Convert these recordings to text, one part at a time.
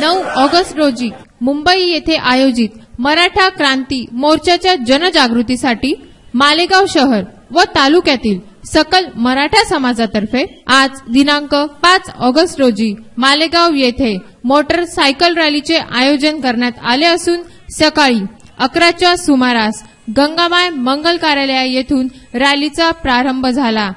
नऊ ऑगस्ट रोजी मुंबई येथे आयोजित मराठा क्रांती मोर्चाच्या जनजागृतीसाठी मालेगाव शहर व तालुक्यातील सकल मराठा समाजातर्फे आज दिनांक पाच ऑगस्ट रोजी मालेगाव येथे मोटरसायकल रॅलीचे आयोजन करण्यात आले असून सकाळी अकराच्या सुमारास गंगामाय मंगल कार्यालय येथून रॅलीचा प्रारंभ झाला.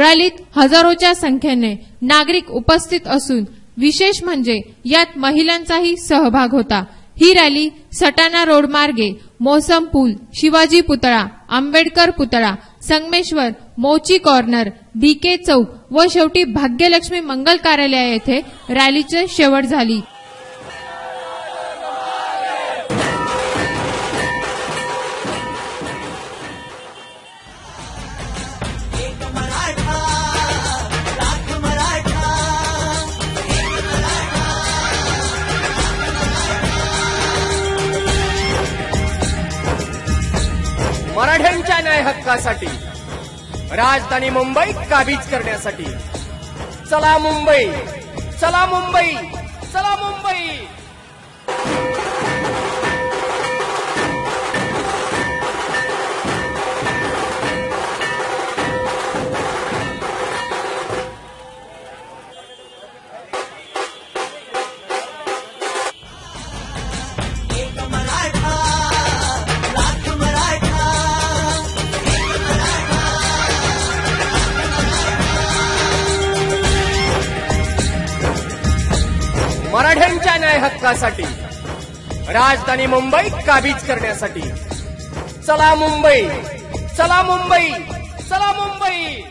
रॅलीत हजारोच्या संख्येने नागरिक उपस्थित असून विशेष म्हणजे यात महिलांचाही सहभाग होता. ही रॅली सटाणा रोड मार्गे मोसम पूल शिवाजी पुतळा आंबेडकर पुतळा संगमेश्वर मोची कॉर्नर बीके चौक व शेवटी भाग्यलक्ष्मी मंगल कार्यालय येथे रॅलीचे शेवट झाली. मराठ्यांच्या न्याय हक्कासाठी राजधानी मुंबई काबीज करण्यासाठी. चला मुंबई चला मुंबई चला मुंबई! न्याय हक्कासाठी राजधानी मुंबई काबीज करण्यासाठी. चला मुंबई चला मुंबई चला मुंबई.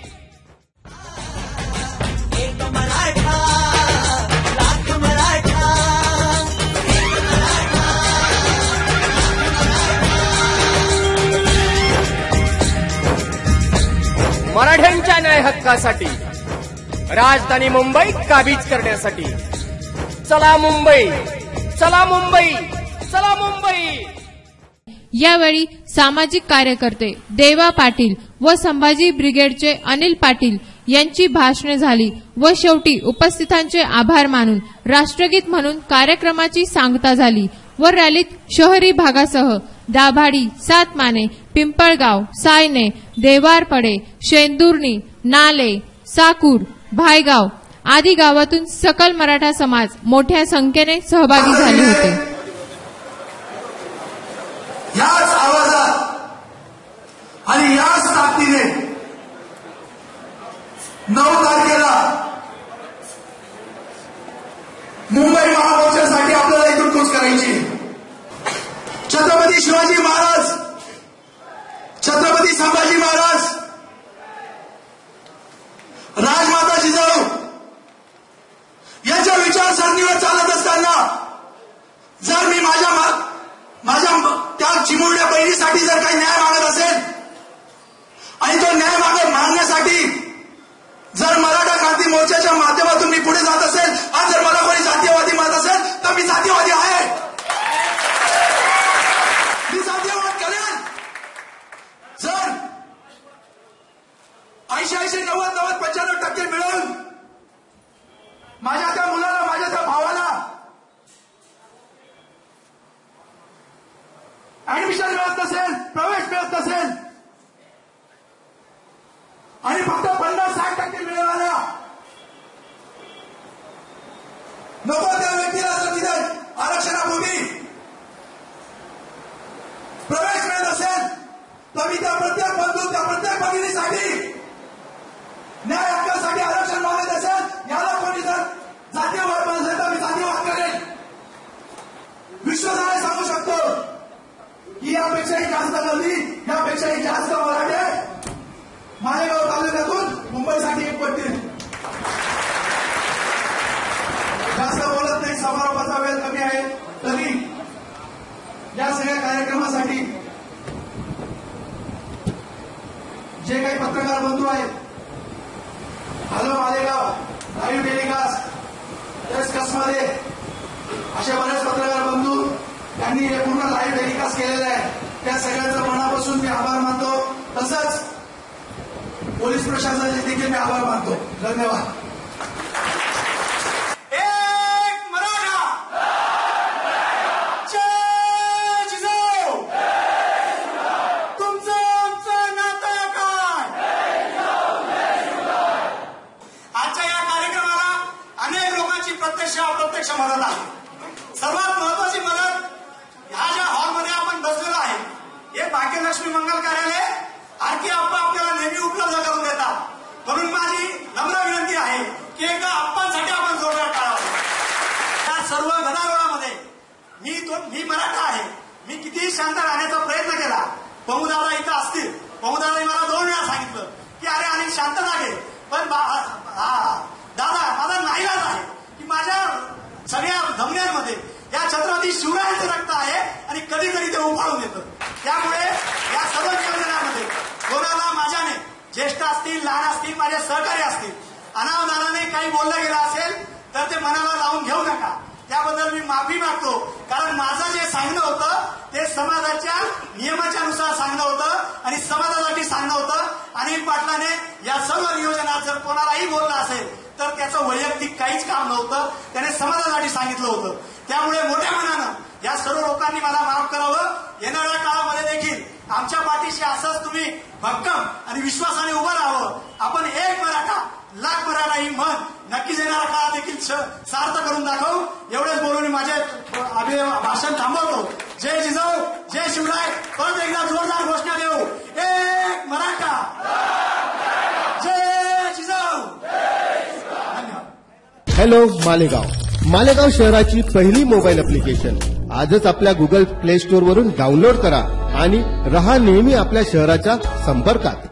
मराठ्यांच्या न्याय हक्कासाठी राजधानी मुंबई काबीज करण्यासाठी. चला मुंबई चला मुंबई चला मुंबई. यावेळी सामाजिक कार्यकर्ते देवा पाटील व संभाजी ब्रिगेडचे अनिल पाटील यांची भाषणे झाली व शेवटी उपस्थितांचे आभार मानून राष्ट्रगीत म्हणून कार्यक्रमाची सांगता झाली व रॅलीत शहरी भागासह दाभाडी सातमाने पिंपळगाव सायने देवारपडे शेंदुर्णी नाले साकूर भायगाव आदी गावातून सकल मराठा समाज मोठ्या संख्येने सहभागी झाले होते. याच आवाजात आणि याच ताकदीने नऊ तारखेला मुंबई महामोर्चासाठी आपल्याला इथून कूच करायची. छत्रपती शिवाजी महाराज छत्रपती संभाजी महाराज राजमाता जिजाऊ यांच्या विचारसरणीवर चालत असताना जर मी माझ्या मा- माझ्या म- त्या चिमुरड्या बहिणीसाठी जर काही न्याय मागत असेल आणि तो न्याय मागत मागण्यासाठी जर मराठा क्रांती मोर्चाच्या माध्यमातून मी पुढे जात असेल आणि जर मला कोणी जातीयवादी म्हणत असेल तर मी जातीयवादी आहे मी जातीयवाद करेन जर ऐंशी ऐंशी नव्वद नव्वद पंच्याण्णव टक्के माध्यमातून माझ्या त्या मुलाला माझ्या त्या भावाला ऍडमिशन मिळत नसेल प्रवेश मिळत नसेल आणि फक्त पन्नास साठ टक्के मिळाला नको त्या व्यक्तीला जर तिथे आरक्षणापूर्वी. प्रवेश मिळत असेल तर मी त्या प्रत्येक बंधू त्या प्रत्येक भगिनीसाठी न्याय हक्कासाठी आरक्षण मागत असेल याला कोणी जर जातीय वाद असेल तर मी जातीय वाद करेन. विश्वासाने सांगू शकतो की यापेक्षाही जास्त गर्दी यापेक्षाही जास्त मराठे. मालेगाव तालुक्यातून मुंबईसाठी एक पडतील जास्त बोलत नाही समारोपाचा वेळ कमी आहे तरी या सगळ्या कार्यक्रमासाठी जे काही पत्रकार बंधू आहेत हॅलो मालेगाव लाईव्ह टेलिकास्ट एस कसमध्ये असे बरेच पत्रकार बंधू त्यांनी हे पूर्ण लाईव्ह टेलिकास्ट केलेलं आहे. त्या सगळ्यांचं मनापासून मी आभार मानतो. तसंच पोलीस प्रशासनाचे देखील मी आभार मानतो. धन्यवाद एक मराठा जय जिजाऊ तुमचं आमचं नातं काय आजच्या या कार्यक्रमाला अनेक लोकांची प्रत्यक्ष अप्रत्यक्ष मदत आहे सर्वात महत्वाची मदत ह्या ज्या हॉलमध्ये आपण बसलेलो आहे हे भाग्यलक्ष्मी मंगल कार्यालय आरती आप्पा आपल्याला नेहमी उपलब्ध करून देतात म्हणून माझी नम्र विनंती आहे की एकदा आप्पांसाठी आपण जोरदार काढावं या सर्व गदारोळामध्ये मी तो मी मराठा आहे मी कितीही शांत राहण्याचा प्रयत्न केला. पमुदादा इथं असतील. पमुदादाने मला दोन वेळा सांगितलं की अरे आणि शांत लागे पण बा- हा, दादा माझा नाईलाज आहे की माझ्या सगळ्या धमन्यांमध्ये या छत्रपती शिवरायांचं रक्त आहे आणि कधी कधी ते उफाळून येतं. त्यामुळे या सर्व नियोजनामध्ये कोणाला माझ्याने ज्येष्ठ असतील लहान असतील माझे सहकारी असतील अनावधानाने काही बोललं गेलं असेल तर ते मनाला लावून घेऊ नका. त्याबद्दल मी माफी मागतो. कारण माझं जे सांगणं होतं ते समाजाच्या नियमाच्या नुसार सांगणं होतं आणि समाजासाठी सांगणं होतं. अनिल पाटलाने या सर्व नियोजनात जर कोणालाही बोललं असेल तर त्याचं वैयक्तिक काहीच काम नव्हतं. त्याने समाजासाठी सांगितलं होतं. त्यामुळे मोठ्या मनानं या सर्व लोकांनी मला माफ करावं. येणाऱ्या काळामध्ये देखील आमच्या पाठीशी असंच तुम्ही भक्कम आणि विश्वासाने उभं राहावं. आपण एक मराठा लाख मराठा ही म्हण नक्कीच येणारा काळात देखील सार्थ करून दाखवू. एवढेच बोलून माझे अभि- भाषण थांबवतो. जय जिजाऊ जय शिवराय. परत एकदा जोरदार घोषणा देऊ. एक मराठा. जय जिजाऊ. धन्यवाद. हॅलो मालेगाव. मालेगाव शहराची पहिली मोबाईल अप्लिकेशन. आजच आपल्या गुगल प्ले स्टोअर वरून डाउनलोड करा आणि रहा नेहमी आपल्या शहराच्या संपर्कात.